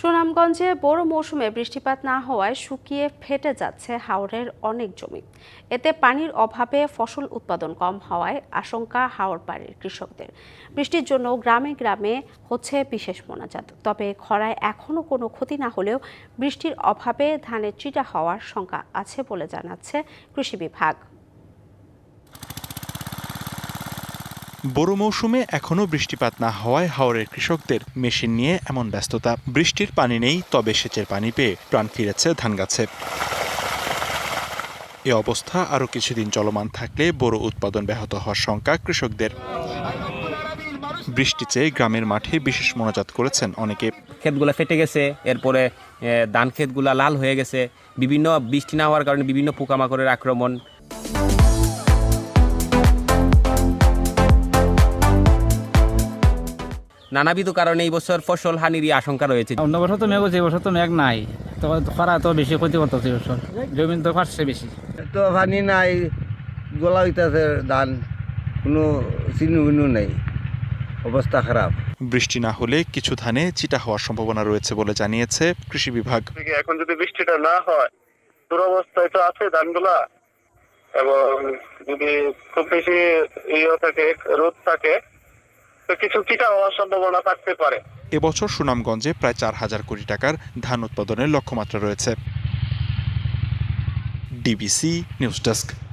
সুনামগঞ্জে বড় মৌসুমে বৃষ্টিপাত না হওয়ায় শুকিয়ে ফেটে যাচ্ছে হাওরের অনেক জমি। এতে পানির অভাবে ফসল উৎপাদন কম হওয়ায় আশঙ্কা হাওর পাড়ির কৃষকদের। বৃষ্টির জন্য গ্রামে গ্রামে হচ্ছে বিশেষ মোনাজাত। তবে খরায় এখনও কোনো ক্ষতি না হলেও বৃষ্টির অভাবে ধানের চিটা হওয়ার শঙ্কা আছে বলে জানাচ্ছে কৃষি বিভাগ। বড় মৌসুমে এখনও বৃষ্টিপাত না হওয়ায় হাওরের কৃষকদের মেশিন নিয়ে এমন ব্যস্ততা। বৃষ্টির পানি নেই, তবে সেচের পানি পেয়ে প্রাণ ফিরেছে ধান গাছে এ অবস্থা আরও কিছুদিন চলমান থাকলে বড় উৎপাদন ব্যাহত হওয়ার শঙ্কা কৃষকদের। বৃষ্টি চেয়ে গ্রামের মাঠে বিশেষ মোনাজাত করেছেন অনেকে। ক্ষেতগুলো ফেটে গেছে, এরপরে ধান ক্ষেতগুলা লাল হয়ে গেছে। বিভিন্ন বৃষ্টি না হওয়ার কারণে বিভিন্ন পোকামাকড়ের আক্রমণ নানাবিধ কারণে এই বছর ফসল হানিরই আশঙ্কা রয়েছে। অন্য বছর তো মেঘ হচ্ছে বছর তো মেঘ নাই। তো খরা তো বেশি ক্ষতি করতেছে এবছর জমিন তো ফাটছে বেশি। তো পানি নাই গোলা হইতেছে ধান। কোনো চিহ্ন বিনু নেই। অবস্থা খারাপ। বৃষ্টি না হলে কিছু ধানে চিটা হওয়ার সম্ভাবনা রয়েছে বলে জানিয়েছে কৃষি বিভাগ। এখন যদি বৃষ্টিটা না হয় দুরবস্থায় তো আছে ধানগুলা। এবং যদি খুব বেশি ইয়ে থাকে রোদ থাকে তো কিছু হওয়ার সম্ভাবনা থাকতে পারে। এবছর সুনামগঞ্জে প্রায় চার হাজার কোটি টাকার ধান উৎপাদনের লক্ষ্যমাত্রা রয়েছে। DBC news desk.